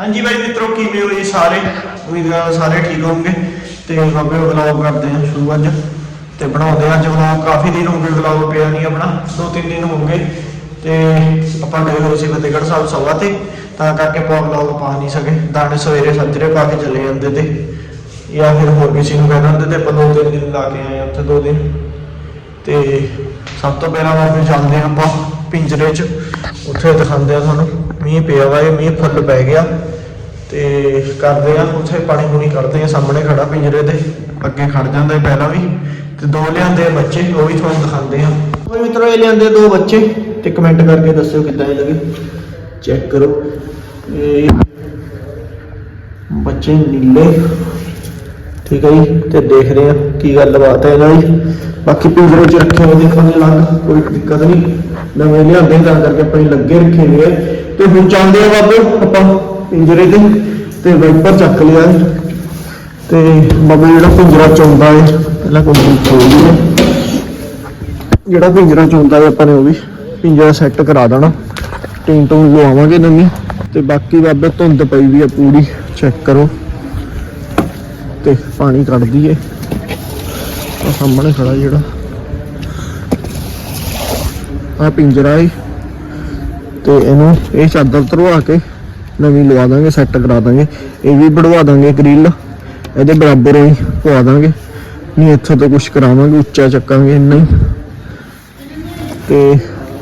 ਹਾਂਜੀ ਬਾਈ ਮਿੱਤਰੋ, ਕਿਵੇਂ ਹੋ ਜੀ ਸਾਰੇ? ਉਮੀਦ ਕਰਦਾ ਸਾਰੇ ਠੀਕ ਹੋਵੋਗੇ। ਤੇ ਬਾਬੇ ਵਲੌਗ ਕਰਦੇ ਹਾਂ ਸ਼ੁਰੂ ਅੱਜ। ਤੇ ਬਣਾਉਂਦੇ ਹਾਂ ਅੱਜ ਵਲੌਗ ਕਾਫੀ ਦਿਨ ਹੋ ਗਏ ਵਲੌਗ ਪਿਆ ਨਹੀਂ ਆਪਣਾ। ਦੋ ਤਿੰਨ ਦਿਨ ਹੋ ਗਏ। ਤੇ ਆਪਾਂ ਗਏ ਹੋਏ ਸੀ ਫਤਿਹਗੜ੍ਹ ਸਾਹਿਬ ਸਭਾ ਤੇ। ਤਾਂ ਕਰਕੇ ਆਪਾਂ ਵਲੌਗ ਪਾ ਨਹੀਂ ਸਕੇ। ਦਾਣੇ ਸਵੇਰੇ ਸੱਜਰੇ ਪਾ ਕੇ ਚਲੇ ਜਾਂਦੇ ਤੇ। ਜਾਂ ਫਿਰ ਹੋਰ ਕਿਸੇ ਨੂੰ ਕਹਿ ਦਿੰਦੇ ਤੇ ਆਪਾਂ ਦੋ ਤਿੰਨ ਦਿਨ ਲਾ ਕੇ ਆਏ ਹਾਂ ਉੱਥੇ, ਦੋ ਦਿਨ। ਤੇ ਸਭ ਤੋਂ ਪਹਿਲਾਂ ਬਾਬੇ ਚੱਲਦੇ ਹਾਂ ਆਪਾਂ ਪਿੰਜਰੇ 'ਚ। ਉੱਥੇ ਦਿਖਾਉਂਦੇ ਆ ਤੁਹਾਨੂੰ। ਮੀਂਹ ਪਿਆ ਵਾ, ਇਹ ਮੀਂਹ ਫੁੱਲ ਪੈ ਗਿਆ। ਤੇ ਕਰਦੇ ਆ, ਉੱਥੇ ਪਾਣੀ ਪੂਣੀ ਕਰਦੇ ਆ, ਸਾਹਮਣੇ ਖੜਾ ਪਿੰਜਰੇ ਦੇ ਅੱਗੇ ਖੜ ਜਾਂਦਾ ਪਹਿਲਾਂ ਵੀ, ਤੇ ਦੋ ਲਿਆਂਦੇ ਆ ਬੱਚੇ, ਉਹ ਵੀ ਤੁਹਾਨੂੰ ਦਿਖਾਉਂਦੇ ਆ। ਕੋਈ ਮਿੱਤਰੋ, ਇਹ ਲਿਆਂਦੇ ਦੋ ਬੱਚੇ, ਤੇ ਕਮੈਂਟ ਕਰਕੇ ਦੱਸਿਓ ਕਿੱਦਾਂ ਇਹ ਲੱਗੇ। ਚੈੱਕ ਕਰੋ। ਇਹ ਬੱਚੇ ਨੀਲੇ। ਠੀਕ ਹੈ ਜੀ, ਤੇ ਦੇਖਦੇ ਆ ਕੀ ਗੱਲਬਾਤ ਹੈ ਇਹਨਾਂ ਦੀ। ਬਾਕੀ ਪਿੰਜਰੇ 'ਚ ਰੱਖੇ ਹੋਏ ਦੇਖਣ ਦੇ ਲੱਗ ਕੋਈ ਦਿੱਕਤ ਨਹੀਂ। ਨਵੇਂ ਲਿਆਂਦੇ, ਤਾਂ ਕਰਕੇ ਆਪਣੇ ਲੱਗੇ ਰੱਖੇ ਹੋਏ ਤੇ ਹੁਣ ਚੱਲਦੇ ਆ ਬਾਬੇ, ਆਪਾਂ ਪਿੰਜਰੇ ਤੇ ਤੇ ਵਾਈਪਰ ਚੱਕ ਲਿਆ ਤੇ ਬਾਬਾ ਜਿਹੜਾ ਪਿੰਜਰਾ ਚੋਂਦਾ ਹੈ, ਪਹਿਲਾਂ ਕੋਈ ਖੋਲ ਲਈਏ ਜਿਹੜਾ ਪਿੰਜਰਾ ਚੌਂਦਾ ਹੈ ਆਪਾਂ ਨੇ ਉਹ ਵੀ ਪਿੰਜਰਾ ਸੈੱਟ ਕਰਾ ਦੇਣਾ। ਟੀਨ ਟੂਨ ਲਵਾਵਾਂਗੇ ਨਵੀਂ ਤੇ ਬਾਕੀ ਬਾਬੇ ਧੁੰਦ ਪਈ ਵੀ ਆ ਪੂਰੀ ਚੈੱਕ ਕਰੋ। ਤੇ ਪਾਣੀ ਕੱਢ ਦਈਏ ਆ ਸਾਹਮਣੇ ਖੜਾ ਜਿਹੜਾ। ਆ ਪਿੰਜਰਾ ਹੈ। ਤੇ ਇਹਨੂੰ ਇਹ ਚਾਦਰ ਧਰਵਾ ਕੇ ਨਵੀਂ ਲਵਾ ਦਾਂਗੇ ਸੈੱਟ ਕਰਾ ਦਾਂਗੇ। ਇਹ ਵੀ ਬਣਵਾ ਦਾਂਗੇ ਗ੍ਰਿਲ ਇਹਦੇ ਬਰਾਬਰ ਹੀ ਪਵਾ ਦਾਂਗੇ। ਨਹੀਂ, ਇੱਥੋਂ ਤੋਂ ਕੁਝ ਕਰਾਵਾਂਗੇ, ਉੱਚਾ ਚੱਕਾਂਗੇ, ਇੰਨਾ ਹੀ। ਤੇ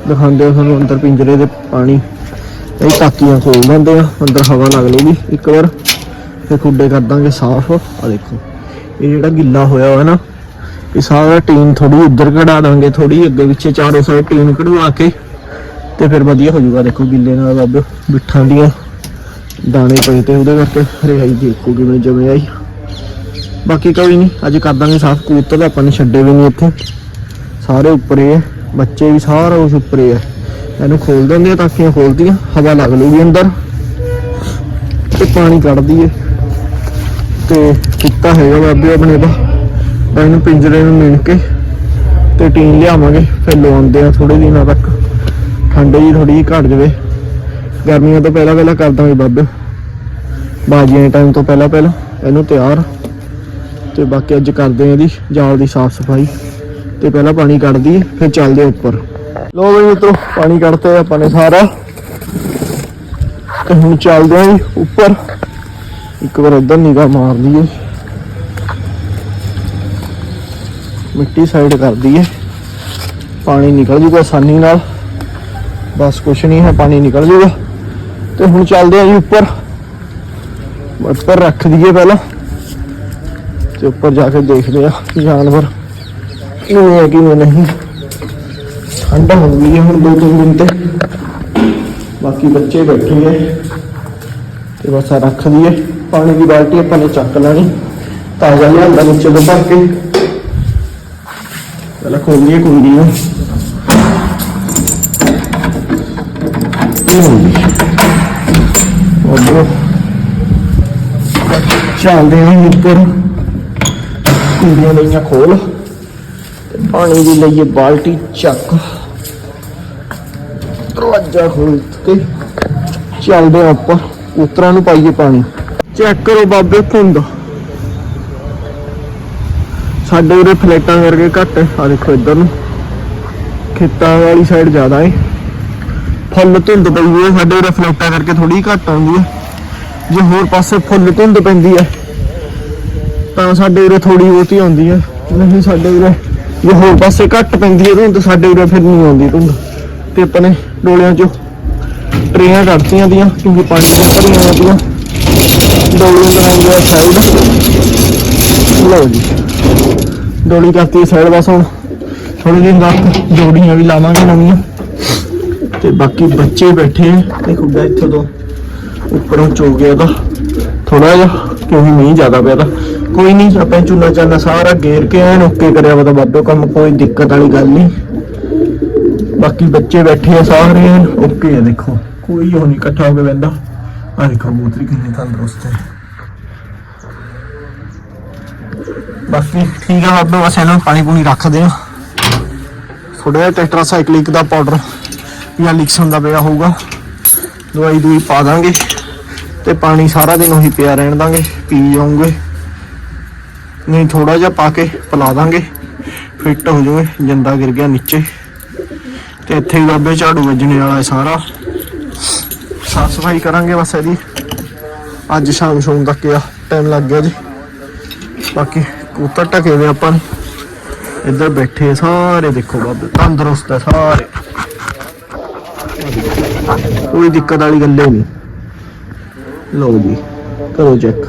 ਦਿਖਾਉਂਦੇ ਆ ਤੁਹਾਨੂੰ ਅੰਦਰ ਪਿੰਜਰੇ ਦੇ ਪਾਣੀ। ਇਹ ਟਾਕੀਆਂ ਖੋਲ ਦਿੰਦੇ ਆ, ਅੰਦਰ ਹਵਾ ਲੱਗ ਲੂਗੀ ਇੱਕ ਵਾਰ। ਫਿਰ ਖੁੱਡੇ ਕਰ ਦਾਂਗੇ ਸਾਫ਼। ਆ ਦੇਖੋ, ਇਹ ਜਿਹੜਾ ਗਿੱਲਾ ਹੋਇਆ ਹੋਇਆ ਨਾ, ਇਹ ਸਾਰਾ ਟੀਨ ਥੋੜੀ ਉੱਧਰ ਕਢਾ ਦਾਂਗੇ ਥੋੜੀ ਅੱਗੇ ਪਿੱਛੇ ਚਾਰੋਂ ਸਾਈਡ ਟੀਨ ਕਢਵਾ ਕੇ। ਤੇ ਫਿਰ ਵਧੀਆ ਹੋ ਜਾਊਗਾ, ਦੇਖੋ ਗਿੱਲੇ ਨਾਲ ਬਾਬੇ ਬਿੱਠਾਂ ਦੀਆਂ ਦਾਣੇ ਪਏ ਤੇ ਉਹਦੇ ਕਰਕੇ ਹਰਿਆਈ ਦੇਖੋ ਕਿਵੇਂ ਜਮੇ ਆਈ। ਬਾਕੀ ਕੋਈ ਨਹੀਂ, ਅੱਜ ਕਰ ਦਾਂਗੇ ਸਾਫ਼। ਕਬੂਤਰ ਤਾਂ ਆਪਾਂ ਨੇ ਛੱਡੇ ਵੀ ਨਹੀਂ ਇੱਥੇ। ਸਾਰੇ ਉੱਪਰੇ ਹੀ ਹੈ ਬੱਚੇ ਵੀ ਸਾਰਾ ਉਸ ਉੱਪਰੇ ਹੀ ਹੈ ਇਹਨੂੰ ਖੋਲ ਦਿੰਦੇ ਆ ਟਾਕੀਆਂ ਖੋਲਦੀਆਂ, ਹਵਾ ਲੱਗ ਲੂਗੀ ਅੰਦਰ। ਤੇ ਪਾਣੀ ਕੱਢਦੀ ਦਈਏ। ਤੇ ਕੁੱਤਾ ਹੈਗਾ ਬਾਬੇ ਆਪਣੇ ਦਾ। ਤਾਂ ਇਹਨੂੰ ਪਿੰਜਰੇ ਨੂੰ ਮਿਣ ਕੇ ਤੇ ਟੀਨ ਲਿਆਵਾਂਗੇ। ਫਿਰ ਲਵਾਉਂਦੇ ਆ ਥੋੜੇ ਦਿਨਾਂ ਤੱਕ। ਠੰਡ ਜੀ ਥੋੜੀ ਜਿਹੀ ਘਟ ਜਾਵੇ। ਗਰਮੀਆਂ ਤੋਂ ਪਹਿਲਾਂ ਪਹਿਲਾਂ ਕਰਦਾ ਦਾਂਗੇ ਬਾਬੇ ਬਾਜੀਆਂ ਦੇ ਟਾਈਮ ਤੋਂ ਪਹਿਲਾਂ ਪਹਿਲਾਂ ਇਹਨੂੰ ਤਿਆਰ। ਤੇ ਬਾਕੀ ਅੱਜ ਕਰਦੇ ਆ ਇਹਦੀ ਜਾਲ ਦੀ ਸਾਫ਼ ਸਫ਼ਾਈ। ਤੇ ਪਹਿਲਾਂ ਪਾਣੀ ਕੱਢ ਦਈਏ, ਫਿਰ ਚੱਲਦੇ ਉੱਪਰ। ਲੋ ਬਈ ਮਿੱਤਰੋ, ਪਾਣੀ ਕੱਢਤੇ ਆਪਾਂ ਨੇ ਸਾਰਾ। ਤੇ ਹੁਣ ਚੱਲਦੇ ਆ ਜੀ ਉੱਪਰ। ਇੱਕ ਵਾਰ ਉਧਰ ਨਿਗਾਹ ਮਾਰ ਲਈਏ। ਮਿੱਟੀ ਸਾਈਡ ਕਰ ਦਈਏ। ਪਾਣੀ ਨਿਕਲ ਜੂਗਾ ਆਸਾਨੀ ਨਾਲ। ਬਸ ਕੁਛ ਨਹੀਂ ਹੈ, ਪਾਣੀ ਨਿਕਲ ਜੂਗਾ। ਤੇ ਹੁਣ ਚੱਲਦੇ ਆ ਜੀ ਉੱਪਰ। ਉੱਪਰ ਰੱਖ ਦਈਏ ਪਹਿਲਾਂ। ਤੇ ਉੱਪਰ ਜਾ ਕੇ ਦੇਖਦੇ ਆ ਜਾਨਵਰ ਕਿਵੇਂ ਹੈ ਕਿਵੇਂ ਨਹੀਂ। ਠੰਡ ਹੋ ਗਈ ਹੈ ਹੁਣ ਦੋ ਤਿੰਨ ਦਿਨ ਤੇ। ਬਾਕੀ ਬੱਚੇ ਬੈਠੇ ਹੈ ਤੇ ਬਸ ਆਹ ਰੱਖ ਦਈਏ। ਪਾਣੀ ਦੀ ਬਾਲਟੀ ਆਪਾਂ ਨੇ ਚੱਕ ਲੈਣੀ। ਤਾਜ਼ਾ ਲਿਆਂਦਾ ਨੀਚੇ ਤੋਂ ਭਰ ਕੇ। ਪਹਿਲਾਂ ਖੋਲੀਏ ਕੁੰਡੀ ਨੂੰ ਇਹ ਹੋ ਗਈ ਉਧਰੋਂ ਚੱਲਦੇ ਹਾਂ ਉੱਪਰ ਕੁੰਡੀਆਂ ਲਈਆਂ ਖੋਲ। ਤੇ ਪਾਣੀ ਦੀ ਲਈਏ, ਬਾਲਟੀ ਚੱਕ। ਦਰਵਾਜ਼ਾ ਖੋਲ ਕੇ ਚੱਲਦੇ ਹਾਂ ਉੱਪਰ। ਉਤਰਾਂ ਨੂੰ ਪਾਈਏ ਪਾਣੀ। ਚੈੱਕ ਕਰੋ ਬਾਬੇ, ਧੁੰਦ। ਸਾਡੇ ਉਰੇ ਫਲੈਟਾਂ ਕਰਕੇ ਘੱਟ ਹੈ ਆ, ਦੇਖੋ ਇੱਧਰ ਨੂੰ। ਖੇਤਾਂ ਵਾਲੀ ਸਾਈਡ ਜ਼ਿਆਦਾ ਹੈ ਫੁੱਲ ਧੁੰਦ ਪਈ ਹੈ ਸਾਡੇ ਉਰੇ ਫਲੈਟਾਂ ਕਰਕੇ ਥੋੜੀ ਘੱਟ ਆਉਂਦੀ ਹੈ ਜੇ ਹੋਰ ਪਾਸੇ ਫੁੱਲ ਧੁੰਦ ਪੈਂਦੀ ਹੈ ਤਾਂ ਸਾਡੇ ਉਰੇ ਥੋੜੀ ਬਹੁਤੀ ਆਉਂਦੀ ਹੈ ਨਹੀਂ, ਸਾਡੇ ਉਰੇ ਜੇ ਹੋਰ ਪਾਸੇ ਘੱਟ ਪੈਂਦੀ ਹੈ ਧੁੰਦ, ਸਾਡੇ ਉਰੇ ਫਿਰ ਨਹੀਂ ਆਉਂਦੀ ਧੁੰਦ। ਤੇ ਆਪਾਂ ਨੇ ਡੋਲਿਆਂ 'ਚੋਂ ਟਰੇਆਂ ਕੱਢਤੀਆਂ ਦੀਆਂ, ਕਿਉਂਕਿ ਪਾਣੀ ਦੀਆਂ ਭਰੀਆਂ ਹੋਈਆਂ ਡੋਲੀਆਂ ਬਣਾਉਂਦੇ ਸਾਈਡ। ਲਓ ਜੀ। ਡੋਲੀ ਕਰਤੀ ਸਾਈਡ, ਬਸ ਹੁਣ ਥੋੜੀ ਦਿਨ ਤੱਕ ਜੋੜੀਆਂ ਵੀ ਲਾਵਾਂਗੇ ਨਵੀਆਂ। ਤੇ ਬਾਕੀ ਬੱਚੇ ਬੈਠੇ ਆ। ਤੇ ਖੁੱਡਾ ਇੱਥੇ ਤੋਂ ਉੱਪਰੋਂ ਚੋ ਗਿਆ ਦਾ ਥੋੜਾ ਜਿਹਾ ਕਿਉਂਕਿ ਮੀਂਹ ਜ਼ਿਆਦਾ ਪਿਆ ਤਾਂ ਕੋਈ ਨਹੀਂ, ਆਪਾਂ ਚੁੱਲਾ ਚਾਨਾ ਸਾਰਾ ਗੇਰ ਕੇ ਐਨ ਓਕੇ ਕਰਿਆ ਵਾ ਤਾਂ ਬਾਬੇ ਕੰਮ, ਕੋਈ ਦਿੱਕਤ ਵਾਲੀ ਗੱਲ ਨਹੀਂ। ਬਾਕੀ ਬੱਚੇ ਬੈਠੇ ਆ ਸਾਰੇ ਐਨ ਓਕੇ ਆ, ਦੇਖੋ। ਕੋਈ ਉਹ ਨਹੀਂ ਇਕੱਠਾ ਹੋ ਕੇ ਬੈੰਦਾ ਆ ਦੇਖੋ ਮੂਤਰੀ ਕਿੰਨੀ ਤੰਦਰੁਸਤ ਹੈ। ਬਾਕੀ ਠੀਕ ਆ ਬਾਬੇ ਬਸ ਇਹਨਾਂ ਨੂੰ ਪਾਣੀ ਪੂਣੀ ਰੱਖਦੇ ਆ। ਥੋੜਾ ਜਿਹਾ ਟੈਟਰਾਸਾਈਕਲਿਕ ਦਾ ਪਾਊਡਰ। ਜਾਂ ਲਿਕਸਨ ਦਾ ਪਿਆ ਹੋਊਗਾ। ਦਵਾਈ ਦੂਈ ਪਾ ਦਾਂਗੇ ਤੇ ਪਾਣੀ ਸਾਰਾ ਦਿਨ ਉਹੀ ਪਿਆ ਰਹਿਣ ਦਾਂਗੇ, ਪੀ ਜਾਉਂਗੇ ਨਹੀਂ ਥੋੜਾ ਜਿਹਾ ਪਾ ਕੇ ਪਿਲਾ ਦਾਂਗੇ, ਫਿੱਟ ਹੋ ਜਾਵੇ ਜਿੰਦਾ ਗਿਰ ਗਿਆ ਨੀਚੇ। ਤੇ ਇੱਥੇ ਹੀ ਬਾਬੇ ਝਾੜੂ ਵੱਜਣੇ ਵਾਲਾ ਸਾਰਾ। ਸਾਫ਼ ਸਫ਼ਾਈ ਕਰਾਂਗੇ ਬਸ ਇਹਦੀ। ਅੱਜ ਸ਼ਾਮ ਸ਼ੋਮ ਤੱਕ ਆ ਟਾਈਮ ਲੱਗ ਗਿਆ ਜੀ। ਬਾਕੀ ਕੂਤਰ ਢਕੇ ਹੋਏ ਆਪਾਂ ਨੇ। ਇੱਧਰ ਬੈਠੇ ਸਾਰੇ, ਦੇਖੋ ਬਾਬੇ, ਤੰਦਰੁਸਤ ਹੈ ਸਾਰੇ। ਕੋਈ ਦਿੱਕਤ ਵਾਲੀ ਗੱਲ ਹੀ ਨਹੀਂ। ਲਓ ਜੀ, ਕਰੋ ਚੈੱਕ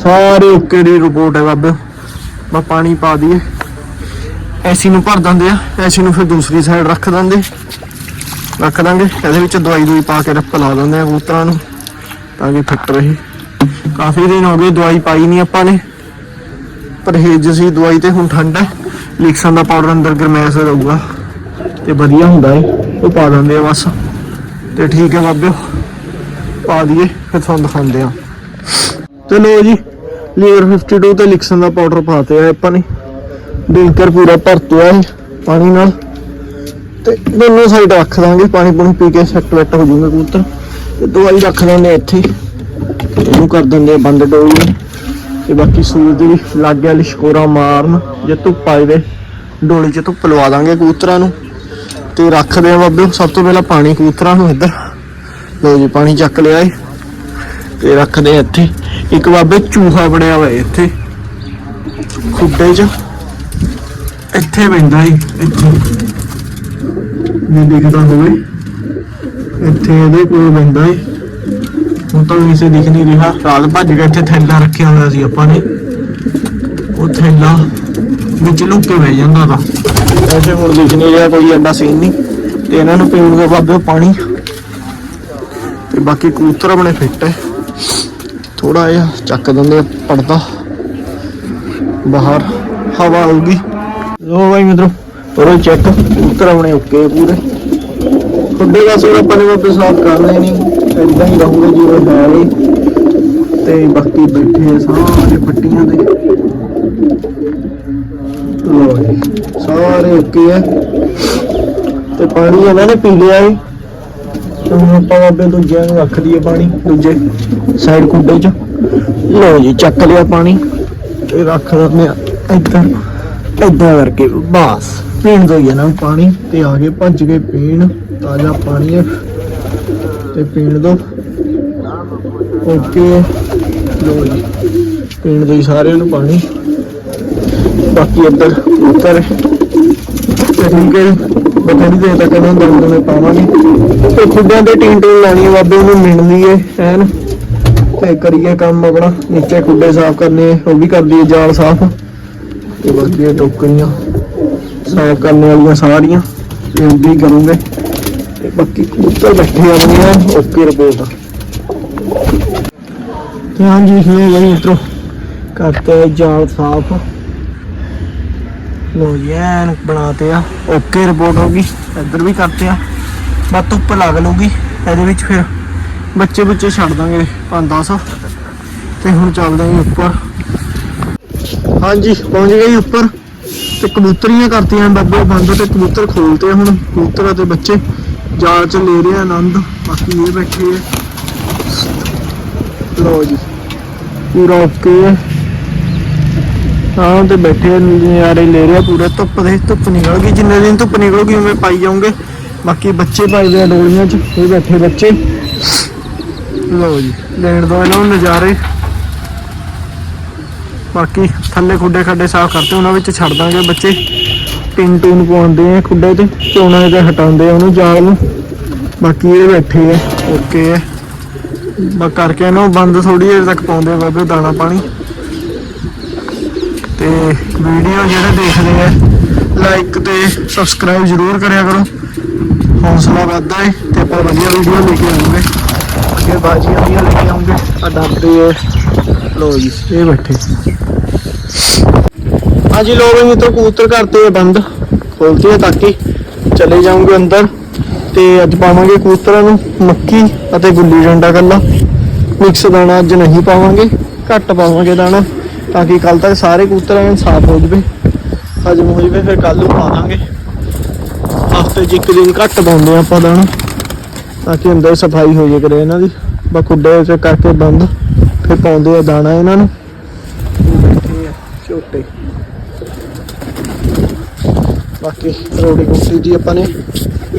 ਸਾਰੇ ਓਕੇ ਦੀ ਰਿਪੋਰਟ ਹੈ ਬਾਬੇ। ਬਸ ਪਾਣੀ ਪਾ ਦਈਏ। ਐਸੀ ਨੂੰ ਭਰ ਦਿੰਦੇ ਆ। ਐਸੀ ਨੂੰ ਫਿਰ ਦੂਸਰੀ ਸਾਈਡ ਰੱਖ ਦਿੰਦੇ। ਰੱਖ ਦਾਂਗੇ ਇਹਦੇ ਵਿੱਚ ਦਵਾਈ ਦੂਈ ਪਾ ਕੇ ਰੱਖ ਲਾ ਦਿੰਦੇ ਆ ਕਬੂਤਰਾਂ ਨੂੰ, ਤਾਂ ਕਿ ਫਿੱਟ ਰਹੇ। ਕਾਫੀ ਦਿਨ ਹੋ ਗਏ ਦਵਾਈ ਪਾਈ ਨਹੀਂ ਆਪਾਂ ਨੇ। ਪਰਹੇਜ਼ ਸੀ ਦਵਾਈ ਤੇ ਹੁਣ ਠੰਡ ਹੈ। ਲਿਕਸਨ ਦਾ ਪਾਊਡਰ ਅੰਦਰ ਗਰਮੈਸ਼ ਰਹੂਗਾ। ਤੇ ਵਧੀਆ ਹੁੰਦਾ ਹੈ ਉਹ ਪਾ ਦਿੰਦੇ ਆ ਬਸ। ਤੇ ਠੀਕ ਹੈ ਬਾਬਿਓ ਪਾ ਦਈਏ, ਫਿਰ ਤੁਹਾਨੂੰ ਦਿਖਾਉਂਦੇ ਆ। ਤੇ ਲੋ ਜੀ ਲੀਵਰ 52 ਤੇ ਲਿਕਸਨ ਦਾ ਪਾਊਡਰ ਪਾਤੇ ਆ ਆਪਾਂ ਨੇ। ਡਿੰਕਰ ਪੂਰਾ ਭਰਤਿਆ ਹੈ ਪਾਣੀ ਨਾਲ। ਤੇ ਦੋਨੋਂ ਸਾਈਡ ਰੱਖ ਦਾਂਗੇ, ਪਾਣੀ ਪੂਣੀ ਪੀ ਕੇ ਸੈੱਟ ਵੈਟ ਹੋ ਜਾਊਗਾ ਕਬੂਤਰ। ਤੇ ਦਵਾਈ ਰੱਖ ਦਿੰਦੇ ਇੱਥੇ। ਇਹਨੂੰ ਕਰ ਦਿੰਦੇ ਆ ਬੰਦ ਡੋਲੀ। ਨੂੰ। ਤੇ ਬਾਕੀ ਸੂਰਜ ਦੀ ਵੀ ਲੱਗ ਗਿਆ ਲਿਸ਼ਕੋਰਾ ਮਾਰਨ, ਜੇ ਧੁੱਪ ਆਏ ਵੇ ਡੋਲੀ 'ਚ ਧੁੱਪ ਲਵਾ ਦਾਂਗੇ ਕਬੂਤਰਾਂ ਨੂੰ। ਤੇ ਰੱਖਦੇ ਆ ਬਾਬੇ, ਸਭ ਤੋਂ ਪਹਿਲਾਂ ਪਾਣੀ ਕਬੂਤਰਾਂ ਨੂੰ ਇੱਧਰ। ਲੋ ਜੀ, ਪਾਣੀ ਚੱਕ ਲਿਆ ਏ। ਤੇ ਰੱਖਦੇ ਆ ਇੱਥੇ। ਇੱਕ ਬਾਬੇ, ਚੂਹਾ ਬਣਿਆ ਹੋਇਆ ਇੱਥੇ। ਖੁੱਡੇ 'ਚ। ਇੱਥੇ ਬੈਂਦਾ ਏ, ਇੱਥੇ। ਜੇ ਦਿਖਦਾ ਹੋਵੇ। ਇੱਥੇ ਇਹਦੇ ਕੋਲ ਪੈਂਦਾ ਏ। ਹੁਣ ਤਾਂ ਕਿਸੇ ਦਿਖ ਨਹੀਂ ਰਿਹਾ। ਰਾਤ ਭੱਜ ਕੇ ਇੱਥੇ ਥੈਲਾ ਰੱਖਿਆ ਹੋਇਆ ਸੀ ਆਪਾਂ ਨੇ। ਉਹ ਥੈਲਾ ਵਿੱਚ ਲੁੱਕ ਬਹਿ ਜਾਂਦਾ ਦਾ ਵੈਸੇ ਹੁਣ ਦਿਖ ਨਹੀਂ ਰਿਹਾ, ਕੋਈ ਐਡਾ ਸੀਨ ਨਹੀਂ। ਤੇ ਇਹਨਾਂ ਨੂੰ ਪੀਣ ਬਾਬੇ ਪਾਣੀ। ਤੇ ਬਾਕੀ ਕਬੂਤਰ ਆਪਣੇ ਫਿੱਟ ਹੈ ਥੋੜਾ ਜਿਹਾ ਚੱਕ ਦਿੰਦੇ ਪੜਦਾ ਬਾਹਰ ਹਵਾ ਆਊਗੀ। ਲੋ ਭਾਈ ਮਿੱਤਰੋ ਕਰੋ ਚੈੱਕ ਕਬੂਤਰ ਆਪਣੇ ਓਕੇ ਪੂਰੇ। ਖੁੱਡੇ ਦਾ ਸੂਰ ਆਪਾਂ ਨੇ ਵਾਪਸ ਸਾਫ਼ ਕਰਨਾ ਹੀ ਨਹੀਂ। ਇਦਾਂ ਹੀ ਰਹੂਗਾ ਜਿਵੇਂ ਹੈ ਇਹ ਤੇ ਬਾਕੀ ਬੈਠੇ ਆ ਸਾਰੇ ਪੱਟੀਆਂ ਤੇ। ਲੋ ਜੀ ਸਾਰੇ ਓਕੇ ਹੈ ਤੇ ਪਾਣੀ ਇਹਨਾਂ ਨੇ ਪੀ ਲਿਆ ਏ ਹੁਣ ਆਪਾਂ ਬਾਬੇ ਦੂਜਿਆਂ ਨੂੰ ਰੱਖ ਦਈਏ ਪਾਣੀ, ਦੂਜੇ ਸਾਈਡ ਖੁੱਡੇ 'ਚ। ਲੋ ਜੀ, ਚੱਕ ਲਿਆ ਪਾਣੀ। ਤੇ ਰੱਖ ਦਿੰਦੇ ਆ ਇੱਧਰ। ਏਦਾਂ ਕਰਕੇ, ਬਸ। ਪੀਣ ਦੋ ਇਹਨਾਂ ਨੂੰ ਪਾਣੀ, ਤੇ ਆ ਗਏ ਭੱਜ ਕੇ ਪੀਣ। ਤਾਜ਼ਾ ਪਾਣੀ ਹੈ ਤੇ ਪੀਣ ਦੋ। ਓਕੇ। ਲੋ ਜੀ, ਪੀਣ ਦੋ ਜੀ ਸਾਰਿਆਂ ਨੂੰ ਪਾਣੀ। ਬਾਕੀ ਇੱਧਰ ਉੱਤਰ। ਤੇ ਬਥੇਰੀ ਦੇਰ ਤੱਕ ਇਹਨਾਂ ਨੂੰ ਦੰਦ ਪਾਵਾਂਗੇ। ਤੇ ਖੁੱਡਿਆਂ ਤੇ ਟੀਨ ਟੂਨ ਲਾਣੀ ਹੈ ਬਾਬੇ ਨੂੰ ਮਿਣ ਲਈਏ ਐਨ। ਤੇ ਕਰੀਏ ਕੰਮ ਆਪਣਾ, ਨੀਚੇ ਖੁੱਡੇ ਸਾਫ਼ ਕਰਨੇ ਉਹ ਵੀ ਕਰ ਲਈਏ ਜਾਲ ਸਾਫ਼। ਤੇ ਬਾਕੀ ਇਹ ਟੋਕਰੀਆਂ ਸਾਫ਼ ਕਰਨ ਵਾਲੀਆਂ ਸਾਰੀਆਂ ਇਹ ਵੀ ਕਰੂੰਗੇ। ਤੇ ਬਾਕੀ ਕਬੂਤਰ ਬੈਠੇ ਆ ਬਣੇ ਓਕੇ ਰਿਪੋਰਟ ਤੇ ਹਾਂਜੀ ਫਿਰ ਬਈ ਮਿੱਤਰੋ ਕਰਤੇ ਜਾਲ ਸਾਫ਼। ਲੋ ਜੀ, ਐਨ ਬਣਾਤੇ ਆ। ਓਕੇ ਰਿਪੋਰਟ ਹੋ ਗਈ। ਇੱਧਰ ਵੀ ਕਰਤੇ ਆ। ਬਸ ਧੁੱਪ ਲੱਗ ਲੂਗੀ ਇਹਦੇ ਵਿੱਚ ਫਿਰ ਬੱਚੇ ਬੱਚੇ ਛੱਡ ਦਾਂਗੇ 5-10 ਤੇ ਹੁਣ ਚੱਲਦੇ ਆਂ ਉੱਪਰ। ਹਾਂਜੀ, ਪਹੁੰਚ ਗਏ ਉੱਪਰ। ਤੇ ਕਬੂਤਰੀਆਂ ਕਰਤੀਆਂ ਬੱਬੇ, ਬੰਦ ਤੇ ਕਬੂਤਰ ਖੋਲਤੇ ਆ ਹੁਣ। ਕਬੂਤਰ ਅਤੇ ਬੱਚੇ ਜਾਲ ਚ ਲੈ ਰਹੇ ਆਨੰਦ। ਬਾਕੀ ਇਹ ਬੈਠੇ ਆ। ਲੋ ਜੀ, ਪੂਰਾ ਓਕੇ ਹੈ ਹਾਂ ਤੇ ਬੈਠੇ ਨਜ਼ਾਰੇ ਲੈ ਰਿਹਾ ਪੂਰਾ, ਧੁੱਪ ਦੇ, ਧੁੱਪ ਨਿਕਲ ਗਈ, ਜਿੰਨੇ ਦਿਨ ਧੁੱਪ ਨਿਕਲੂਗੀ ਉਵੇਂ ਪਾਈ ਜਾਉਂਗੇ ਬਾਕੀ ਬੱਚੇ ਪਾਈਦੇ ਆ ਡੋਲੀਆਂ 'ਚ, ਇਹ ਬੈਠੇ ਬੱਚੇ। ਲਓ ਜੀ, ਲੈਣ ਦੋ ਇਹਨਾਂ ਨੂੰ ਨਜ਼ਾਰੇ। ਬਾਕੀ ਥੱਲੇ ਖੁੱਡੇ ਖੱਡੇ ਸਾਫ਼ ਕਰਤੇ, ਉਹਨਾਂ ਵਿੱਚ ਛੱਡ ਦਾਂਗੇ ਬੱਚੇ। ਟਿੰਨ ਟੂਨ ਪਾਉਂਦੇ ਆ ਖੁੱਡੇ ਤੇ ਤੇ ਤੇ ਹਟਾਉਂਦੇ ਆ ਉਹਨੂੰ ਜਾਲ ਨੂੰ। ਬਾਕੀ ਇਹ ਬੈਠੇ ਆ, ਓਕੇ ਆ। ਬਾ ਕਰਕੇ ਇਹਨੂੰ ਬੰਦ ਥੋੜੀ ਦੇਰ ਤੱਕ ਪਾਉਂਦੇ ਆ ਬਾਬੇ, ਦਾਣਾ ਪਾਣੀ। ਤੇ ਵੀਡੀਓ ਜਿਹੜੇ ਦੇਖਦੇ ਆ ਲਾਈਕ ਤੇ ਸਬਸਕ੍ਰਾਈਬ ਜ਼ਰੂਰ ਕਰਿਆ ਕਰੋ। ਹੌਸਲਾ ਵੱਧਦਾ ਹੈ ਤੇ ਆਪਾਂ ਵਧੀਆ ਵੀਡੀਓ ਲੈ ਕੇ ਆਉਂਗੇ ਅੱਗੇ ਬਾਜੀਆਂ ਵੀ ਲੈ ਕੇ ਆਉਂਗੇ। ਆ ਡਾਕਟਰੀ ਲੋ ਜੀ, ਇਹ ਬੈਠੇ। ਹਾਂਜੀ ਲੋਕ ਵੀ ਤਾਂ ਕਬੂਤਰ ਕਰਤੇ ਬੰਦ। ਖੋਲਤੇ ਆ ਕਿ ਚਲੇ ਜਾਉਂਗੇ ਅੰਦਰ ਤੇ ਅੱਜ ਪਾਵਾਂਗੇ ਕਬੂਤਰਾਂ ਨੂੰ ਮੱਕੀ ਅਤੇ ਗੁੱਲੀ ਡੰਡਾ ਕੱਲਾ। ਮਿਕਸ ਦਾਣਾ ਅੱਜ ਨਹੀਂ ਪਾਵਾਂਗੇ, ਘੱਟ ਪਾਵਾਂਗੇ ਦਾਣਾ। ਤਾਂ ਕਿ ਕੱਲ ਤੱਕ ਸਾਰੇ ਕਬੂਤਰ ਐਨ ਸਾਫ਼ ਹੋ ਜਵੇ। ਹਜਮ ਹੋ ਜਵੇ ਫਿਰ ਕੱਲ ਨੂੰ ਪਾ ਦਾਂਗੇ ਹਫ਼ਤੇ 'ਚ ਇੱਕ ਦਿਨ ਘੱਟ ਪਾਉਂਦੇ ਆ ਆਪਾਂ ਦਾਣਾ, ਤਾਂ ਕਿ ਅੰਦਰ ਸਫ਼ਾਈ ਹੋ ਜੇ ਕਰੇ ਇਹਨਾਂ ਦੀ। ਬਾ ਖੁੱਡੇ ਚ ਕਰਕੇ ਬੰਦ, ਫਿਰ ਪਾਉਂਦੇ ਆ ਦਾਣਾ ਇਹਨਾਂ ਨੂੰ। ਝੋਟੇ। ਬਾਕੀ ਰੋਟੀ ਕੁੱਟੀ ਜੀ ਆਪਾਂ ਨੇ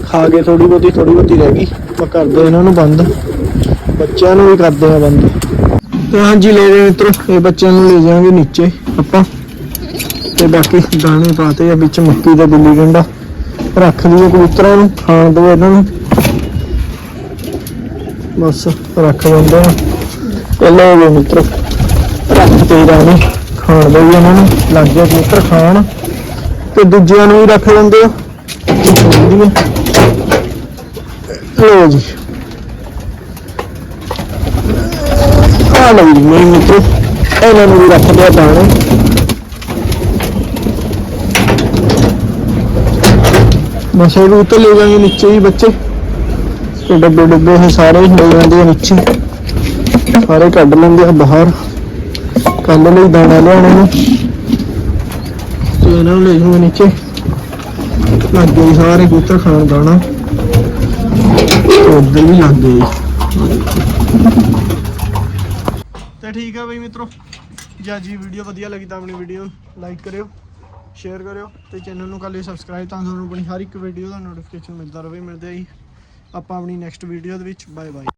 ਖਾ ਕੇ ਥੋੜੀ ਬਹੁਤੀ ਥੋੜੀ ਬਹੁਤੀ ਰਹਿ ਗਈ। ਆਪਾਂ ਕਰਦੇ ਇਹਨਾਂ ਨੂੰ ਬੰਦ। ਬੱਚਿਆਂ ਨੂੰ ਵੀ ਕਰਦੇ ਆ ਬੰਦ। ਤੇ ਹਾਂਜੀ ਲੈ ਗਏ ਮਿੱਤਰੋ, ਇਹ ਬੱਚਿਆਂ ਨੂੰ ਲੈ ਜਾਵਾਂਗੇ ਨੀਚੇ ਆਪਾਂ। ਤੇ ਬਾਕੀ ਦਾਣੇ ਪਾਤੇ ਆ ਵਿੱਚ ਮੱਕੀ ਦਾ ਗੁੱਲੀ ਗੰਡਾ। ਰੱਖ ਲਈਏ ਕਬੂਤਰਾਂ ਨੂੰ, ਖਾਣ ਦੋ ਇਹਨਾਂ ਨੂੰ। ਬਸ, ਰੱਖ ਦਿੰਦੇ ਆ। ਇਹ ਲਓ ਵੀ ਮਿੱਤਰੋ, ਰੱਖ ਤੇ ਦਾਣੇ, ਖਾਣ ਦੋ ਜੀ ਇਹਨਾਂ ਨੂੰ। ਲੱਗ ਗਿਆ ਕਬੂਤਰ ਖਾਣ। ਤੇ ਦੂਜਿਆਂ ਨੂੰ ਵੀ ਰੱਖ ਲੈਂਦੇ ਆ। ਵਧੀਆ ਲਓ ਜੀ। ਆ ਲਓ ਜੀ ਮੇਰੇ ਮਿੱਤਰੋ। ਇਹਨਾਂ ਨੂੰ ਵੀ ਰੱਖ ਦਿਆ ਦਾਣੇ। ਬਸ ਇਹ ਉੱਤੇ ਲੈ ਜਾਣਗੇ ਨੀਚੇ ਹੀ ਬੱਚੇ। ਤੇ ਡੱਬੇ ਡੱਬੇ ਇਹ ਸਾਰੇ ਲੈ ਜਾਂਦੇ ਆ ਨੀਚੇ। ਸਾਰੇ ਕੱਢ ਲੈਂਦੇ ਆ ਬਾਹਰ। ਕੱਲ ਲਈ ਦਾਣਾ ਲਿਆਉਣੇ ਨੇ ਤੇ ਇਹਨਾਂ ਨੂੰ ਲੈ ਜਾਊਂਗੇ ਨੀਚੇ। ਲੱਗ ਗਏ ਸਾਰੇ ਕਬੂਤਰ ਖਾਣ ਦਾਣਾ। ਤੇ ਵੀ ਲੱਗ ਗਏ ਤੇ ਠੀਕ ਆ ਬਈ ਮਿੱਤਰੋ। ਜੇ ਜੀ ਵੀਡੀਓ ਵਧੀਆ ਲੱਗੀ ਤਾਂ ਆਪਣੀ ਵੀਡੀਓ ਲਾਈਕ ਕਰਿਓ ਸ਼ੇਅਰ ਕਰਿਓ ਤੇ ਚੈਨਲ ਨੂੰ ਕਰ ਲਿਓ ਸਬਸਕ੍ਰਾਈਬ ਤਾਂ ਤੁਹਾਨੂੰ ਆਪਣੀ ਹਰ ਇੱਕ ਵੀਡੀਓ ਦਾ ਨੋਟੀਫਿਕੇਸ਼ਨ ਮਿਲਦਾ ਰਹੇ। ਮਿਲਦੇ ਆ ਜੀ। ਆਪਾਂ ਆਪਣੀ ਨੈਕਸਟ ਵੀਡੀਓ ਦੇ ਵਿੱਚ। Bye bye